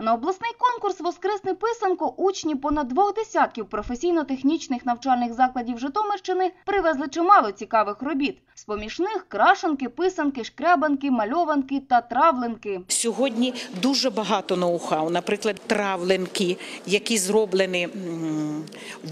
На обласний конкурс Воскресне писанко учні понад двох десятків професійно-технічних навчальних закладів Житомирщини привезли чимало цікавих робіт. З-поміж них крашанки, писанки, шкрябанки, мальованки та травленки. Сьогодні дуже багато ноу-хау. Наприклад, травленки, які зроблені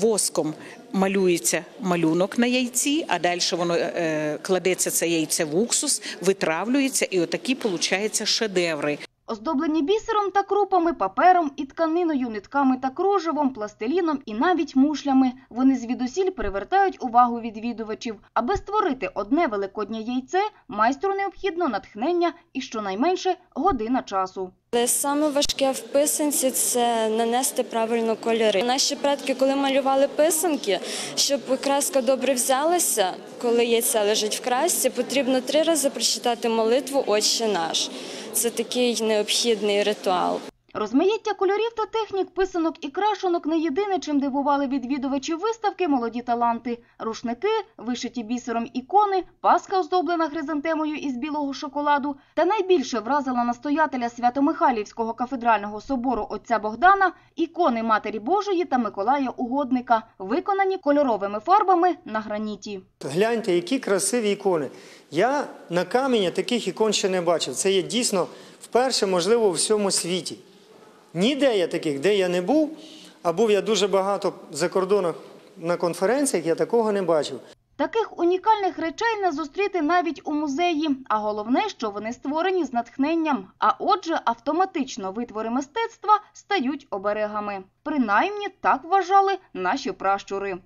воском. Малюється малюнок на яйці, а далі воно е, кладеться це яйце в уксус, витравлюється, і отакі получаються шедеври. Оздоблені бісером та крупами, папером і тканиною, нитками та кружевом, пластиліном і навіть мушлями. Вони звідусіль привертають увагу відвідувачів. Аби створити одне великоднє яйце, майстру необхідно натхнення і щонайменше година часу. Саме важке в писанці це нанести правильно кольори. Наші предки, коли малювали писанки, щоб краска добре взялася, коли яйце лежить в красці, потрібно три рази прочитати молитву Отче наш. Це такий необхідний ритуал. Розмаїття кольорів та технік писанок і крашенок не єдине, чим дивували відвідувачів виставки молоді таланти. Рушники, вишиті бісером ікони, паска, оздоблена хризантемою із білого шоколаду. Та найбільше вразила настоятеля Свято-Михайлівського кафедрального собору отця Богдана ікони Матері Божої та Миколая Угодника, виконані кольоровими фарбами на граніті. Гляньте, які красиві ікони. Я на камені таких ікон ще не бачив. Це є дійсно вперше, можливо, у всьому світі. Ніде я таких, де я не був, а був я дуже багато за кордоном на конференціях, я такого не бачив. Таких унікальних речей не зустріти навіть у музеї. А головне, що вони створені з натхненням. А отже, автоматично витвори мистецтва стають оберегами. Принаймні так вважали наші пращури.